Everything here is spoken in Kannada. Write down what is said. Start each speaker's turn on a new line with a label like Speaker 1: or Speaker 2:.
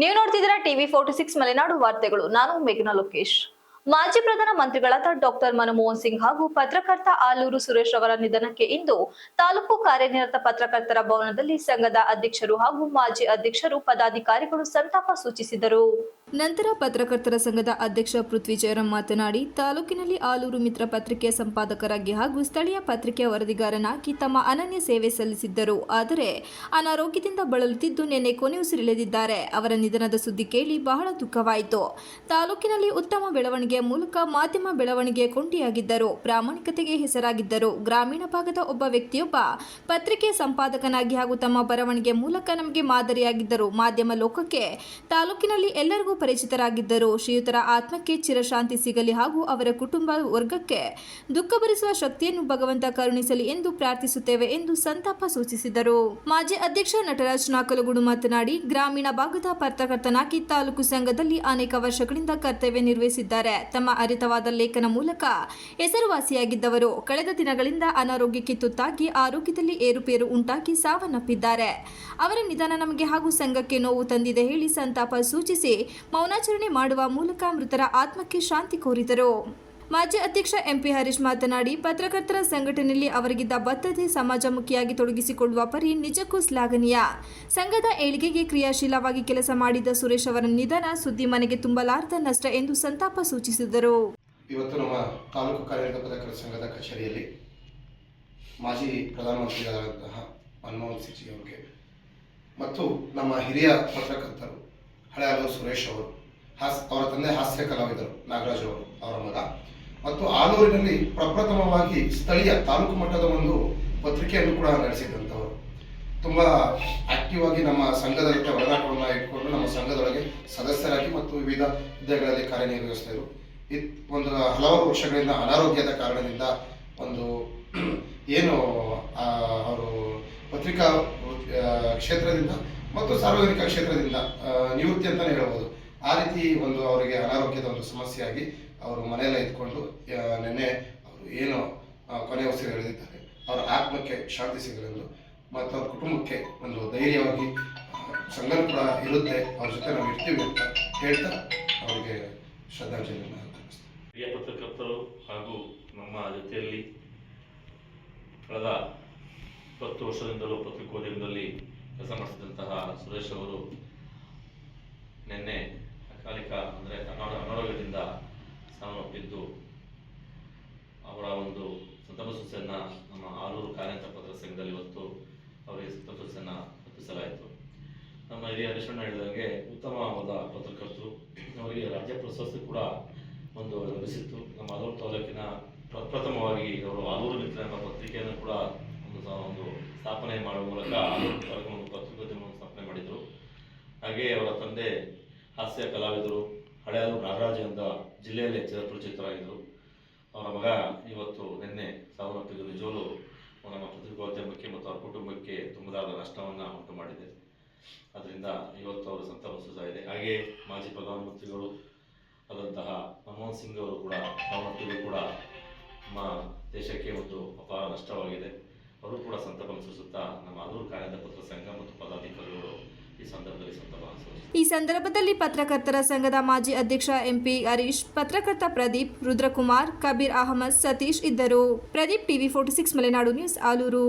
Speaker 1: ನೀವು ನೋಡ್ತಿದ್ದೀರಾ ಟಿವಿ ಫೋರ್ಟಿ ಸಿಕ್ಸ್ ಮಲೆನಾಡು ವಾರ್ತೆಗಳು. ನಾನು ಮೇಘನಾ ಲೋಕೇಶ್. ಮಾಜಿ ಪ್ರಧಾನ ಮಂತ್ರಿಗಳಾದ ಡಾಕ್ಟರ್ ಮನಮೋಹನ್ ಸಿಂಗ್ ಹಾಗೂ ಪತ್ರಕರ್ತ ಆಲೂರು ಸುರೇಶ್ ಅವರ ನಿಧನಕ್ಕೆ ಇಂದು ತಾಲೂಕು ಕಾರ್ಯನಿರತ ಪತ್ರಕರ್ತರ ಭವನದಲ್ಲಿ ಸಂಘದ ಅಧ್ಯಕ್ಷರು ಹಾಗೂ ಮಾಜಿ ಅಧ್ಯಕ್ಷರು ಪದಾಧಿಕಾರಿಗಳು ಸಂತಾಪ ಸೂಚಿಸಿದರು. ನಂತರ ಪತ್ರಕರ್ತರ ಸಂಘದ ಅಧ್ಯಕ್ಷ ಪೃಥ್ವಿ ಜಯರಾಮ್ ಮಾತನಾಡಿ, ತಾಲೂಕಿನಲ್ಲಿ ಆಲೂರು ಮಿತ್ರ ಪತ್ರಿಕೆಯ ಸಂಪಾದಕರಾಗಿ ಹಾಗೂ ಸ್ಥಳೀಯ ಪತ್ರಿಕೆಯ ವರದಿಗಾರನಾಗಿ ತಮ್ಮ ಅನನ್ಯ ಸೇವೆ ಸಲ್ಲಿಸಿದ್ದರು. ಆದರೆ, ಅನಾರೋಗ್ಯದಿಂದ ಬಳಲುತ್ತಿದ್ದು ನಿನ್ನೆ ಕೊನೆಯುಸಿರೆಳೆದಿದ್ದಾರೆ ಅವರ ನಿಧನದ ಸುದ್ದಿ ಕೇಳಿ ಬಹಳ ದುಃಖವಾಯಿತು. ತಾಲೂಕಿನಲ್ಲಿ ಉತ್ತಮ ಬೆಳವಣಿಗೆಯ ಮೂಲಕ ಮಾಧ್ಯಮ ಬೆಳವಣಿಗೆಯ ಕೊಂಡಿಯಾಗಿದ್ದರು. ಪ್ರಾಮಾಣಿಕತೆಗೆ ಹೆಸರಾಗಿದ್ದರು. ಗ್ರಾಮೀಣ ಭಾಗದ ಒಬ್ಬ ವ್ಯಕ್ತಿಯೊಬ್ಬ ಪತ್ರಿಕೆ ಸಂಪಾದಕನಾಗಿ ಹಾಗೂ ತಮ್ಮ ಬರವಣಿಗೆ ಮೂಲಕ ನಮಗೆ ಮಾದರಿಯಾಗಿದ್ದರು. ಮಾಧ್ಯಮ ಲೋಕಕ್ಕೆ ತಾಲೂಕಿನಲ್ಲಿ ಎಲ್ಲರಿಗೂ ಪರಿಚಿತರಾಗಿದ್ದರು. ಶ್ರೀಯುತರ ಆತ್ಮಕ್ಕೆ ಚಿರಶಾಂತಿ ಸಿಗಲಿ ಹಾಗೂ ಅವರ ಕುಟುಂಬ ವರ್ಗಕ್ಕೆ ದುಃಖ ಭರಿಸುವ ಶಕ್ತಿಯನ್ನು ಭಗವಂತ ಕರುಣಿಸಲಿ ಎಂದು ಪ್ರಾರ್ಥಿಸುತ್ತೇವೆ ಎಂದು ಸಂತಾಪ ಸೂಚಿಸಿದರು. ಮಾಜಿ ಅಧ್ಯಕ್ಷ ನಟರಾಜ್ ನಾಕಲಗೂಡು ಮಾತನಾಡಿ, ಗ್ರಾಮೀಣ ಭಾಗದ ಪತ್ರಕರ್ತನಾಗಿ ತಾಲೂಕು ಸಂಘದಲ್ಲಿ ಅನೇಕ ವರ್ಷಗಳಿಂದ ಕರ್ತವ್ಯ ನಿರ್ವಹಿಸಿದ್ದಾರೆ. ತಮ್ಮ ಅರಿತವಾದ ಲೇಖನ ಮೂಲಕ ಹೆಸರುವಾಸಿಯಾಗಿದ್ದವರು ಕಳೆದ ದಿನಗಳಿಂದ ಅನಾರೋಗ್ಯಕ್ಕೆ ತುತ್ತಾಗಿ ಆರೋಗ್ಯದಲ್ಲಿ ಏರುಪೇರು ಉಂಟಾಗಿ ಸಾವನ್ನಪ್ಪಿದ್ದಾರೆ. ಅವರ ನಿಧನ ನಮಗೆ ಹಾಗೂ ಸಂಘಕ್ಕೆ ನೋವು ತಂದಿದೆ ಹೇಳಿ ಸಂತಾಪ ಸೂಚಿಸಿ ಮೌನಾಚರಣೆ ಮಾಡುವ ಮೂಲಕ ಮೃತರ ಆತ್ಮಕ್ಕೆ ಶಾಂತಿ ಕೋರಿದರು. ಮಾಜಿ ಅಧ್ಯಕ್ಷ ಎಂಪಿ ಹರೀಶ್ ಮಾತನಾಡಿ, ಪತ್ರಕರ್ತರ ಸಂಘಟನೆಯಲ್ಲಿ ಅವರಿಗಿದ್ದ ಬದ್ಧತೆ ಸಮಾಜಮುಖಿಯಾಗಿ ತೊಡಗಿಸಿಕೊಳ್ಳುವ ಪರಿ ನಿಜಕ್ಕೂ ಶ್ಲಾಘನೀಯ. ಸಂಘದ ಏಳಿಗೆಗೆ ಕ್ರಿಯಾಶೀಲವಾಗಿ ಕೆಲಸ ಮಾಡಿದ ಸುರೇಶ್ ಅವರ ನಿಧನ ಸುದ್ದಿ ಮನೆಗೆ ತುಂಬಲಾರದ ನಷ್ಟ ಎಂದು ಸಂತಾಪ ಸೂಚಿಸಿದರು.
Speaker 2: ಇವತ್ತು ನಮ್ಮ ತಾಲೂಕು ಪತ್ರಕರ್ತರ ಸಂಘದ ಕಚೇರಿಯಲ್ಲಿ ಮಾಜಿ ಪ್ರಧಾನಮಂತ್ರಿಯಾದಂತಹ ಮನಮೋಹನ್ ಅವರಿಗೆ ಮತ್ತು ನಮ್ಮ ಹಿರಿಯ ಪತ್ರಕರ್ತರು ಹಳೆಯಾಲು ಸುರೇಶ್ ಅವರು, ಹಾಸ್, ಅವರ ತಂದೆ ಹಾಸ್ಯ ಕಲಾವಿದರು ನಾಗರಾಜ್ ಅವರು, ಅವರ ಮಗ. ಮತ್ತು ಆಲೂರಿನಲ್ಲಿ ಪ್ರಪ್ರಥಮವಾಗಿ ಸ್ಥಳೀಯ ತಾಲೂಕು ಮಟ್ಟದ ಒಂದು ಪತ್ರಿಕೆಯನ್ನು ಕೂಡ ನಡೆಸಿದಂಥವರು. ತುಂಬ ಆಕ್ಟಿವ್ ಆಗಿ ನಮ್ಮ ಸಂಘದ ಜೊತೆ ಒಡನಾಟವನ್ನು ಇಟ್ಕೊಂಡು ನಮ್ಮ ಸಂಘದೊಳಗೆ ಸದಸ್ಯರಾಗಿ ಮತ್ತು ವಿವಿಧ ಹುದ್ದೆಗಳಲ್ಲಿ ಕಾರ್ಯನಿರ್ವಹಿಸಿದರು ಇತ್, ಒಂದು ಹಲವಾರು ವರ್ಷಗಳಿಂದ ಅನಾರೋಗ್ಯದ ಕಾರಣದಿಂದ ಒಂದು ಏನು ಅವರು ಪತ್ರಿಕಾ ಕ್ಷೇತ್ರದಿಂದ ಮತ್ತು ಸಾರ್ವಜನಿಕ ಕ್ಷೇತ್ರದಿಂದ ನಿವೃತ್ತಿ ಅಂತಲೇ ಹೇಳಬಹುದು ಆ ರೀತಿ ಒಂದು ಅವರಿಗೆ ಅನಾರೋಗ್ಯದ ಒಂದು ಸಮಸ್ಯೆಯಾಗಿ ಅವರು ಮನೆಯಲ್ಲೇ ಇದ್ಕೊಂಡು ನಿನ್ನೆ ಅವರು ಏನು ಕೊನೆ ಉಸಿರು ಎಳೆದಿದ್ದಾರೆ ಅವರ ಆತ್ಮಕ್ಕೆ ಶಾಂತಿ ಸಿಗಲೆಂದು ಮತ್ತು ಅವ್ರ ಕುಟುಂಬಕ್ಕೆ ಒಂದು ಧೈರ್ಯವಾಗಿ ಸಂಕಲ್ಪ ಇರುತ್ತೆ. ಅವ್ರ ಜೊತೆ ನಾವು ಇರ್ತೀವಿ ಅಂತ ಹೇಳ್ತಾ ಅವರಿಗೆ ಶ್ರದ್ಧಾಂಜಲಿಯನ್ನು
Speaker 3: ಹಿರಿಯ ಪತ್ರಕರ್ತರು ಹಾಗೂ ನಮ್ಮ ಜೊತೆಯಲ್ಲಿ ಕಳೆದ ಇಪ್ಪತ್ತು ವರ್ಷದಿಂದಲೂ ಪತ್ರಿಕೋದ್ಯಮದಲ್ಲಿ ಕೆಲಸ ಸುರೇಶ್ ಅವರು ನಿನ್ನೆ ಅಕಾಲಿಕ ಅಂದರೆ ಅನಾರೋ ಅನಾರೋಗ್ಯದಿಂದ ಸಾವನ್ನಪ್ಪಿದ್ದು ಅವರ ಒಂದು ಸಂತಾಪ ಸೂಚನೆಯನ್ನು ನಮ್ಮ ಆಲೂರು ಕಾರ್ಯಂತ ಪತ್ರ ಸಂಘದಲ್ಲಿ ಇವತ್ತು ಅವರಿಗೆ ಸಂತಾಪ ಸೂಚನೆಯನ್ನು ಅರ್ಪಿಸಲಾಯಿತು ನಮ್ಮ ಹಿರಿಯ ಹರಿಶಣ್ಣ ಹೇಳಿದಂಗೆ ಉತ್ತಮವಾದ ಪತ್ರಕರ್ತರು. ಅವರಿಗೆ ರಾಜ್ಯ ಪ್ರಶಸ್ತಿ ಕೂಡ ಒಂದು ಲಭಿಸಿತ್ತು. ನಮ್ಮ ಆಲೂರು ತಾಲೂಕಿನ ಪ್ರಪ್ರಥಮವಾಗಿ ಅವರು ಆಲೂರು ಮಿತ್ರ ಎಂಬ ಪತ್ರಿಕೆಯನ್ನು ಕೂಡ ಒಂದು ಒಂದು ಸ್ಥಾಪನೆ ಮಾಡುವ ಮೂಲಕ ಆಲೂರು ತಾಲೂಕಿನ ಒಂದು ಪತ್ರಿಕೋದ್ಯಮವನ್ನು ಸ್ಥಾಪನೆ ಮಾಡಿದರು ಹಾಗೆ ಅವರ ತಂದೆ, ಹಾಸ್ಯ ಕಲಾವಿದರು ಹಳೆಯಾರು ನಾಗರಾಜ ಅಂತ ಜಿಲ್ಲೆಯಲ್ಲಿ ಚಿರಪರಿಚಿತರಾಗಿದ್ದರು ಅವರ ಮಗ ಇವತ್ತು ನಿನ್ನೆ ಸಾವನ್ನಪ್ಪಿದ್ದು ನಿಜವಲು ನಮ್ಮ ಪತ್ರಿಕೋದ್ಯಮಕ್ಕೆ ಮತ್ತು ಅವರ ಕುಟುಂಬಕ್ಕೆ ತುಂಬದಾದ ನಷ್ಟವನ್ನು ಉಂಟು ಮಾಡಿದೆ. ಅದರಿಂದ ಇವತ್ತು ಅವರು ಸಂತಾಪ ಸೂಚನೆ ಇದೆ ಹಾಗೆ ಮಾಜಿ ಪ್ರಧಾನಮಂತ್ರಿಗಳು ಆದಂತಹ ಮನಮೋಹನ್ ಸಿಂಗ್ ಅವರು ಕೂಡ, ಸಾವನ್ನಪ್ಪಿದ್ದು ಕೂಡ ನಮ್ಮ ದೇಶಕ್ಕೆ ಒಂದು ಅಪಾರ ನಷ್ಟವಾಗಿದೆ. ಅವರು ಕೂಡ ಸಂತಾಪ ಸೂಚಿಸುತ್ತಾ ನಮ್ಮ ಆದೂರು ಕಾರ್ಯದ ಪತ್ರ ಸಂಘ ಮತ್ತು ಪದಾಧಿಕಾರಿಗಳು ಈ ಸಂದರ್ಭದಲ್ಲಿ ಸಂತಾಪ ಸೂಚಿಸಿದ್ದಾರೆ
Speaker 1: ಈ ಸಂದರ್ಭದಲ್ಲಿ ಪತ್ರಕರ್ತರ ಸಂಘದ ಮಾಜಿ ಅಧ್ಯಕ್ಷ ಎಂಪಿ ಹರೀಶ್, ಪತ್ರಕರ್ತ ಪ್ರದೀಪ್, ರುದ್ರಕುಮಾರ್, ಕಬೀರ್ ಅಹಮದ್, ಸತೀಶ್ ಇದ್ದರು. Pradeep TV forty six Malenadu news, Alur.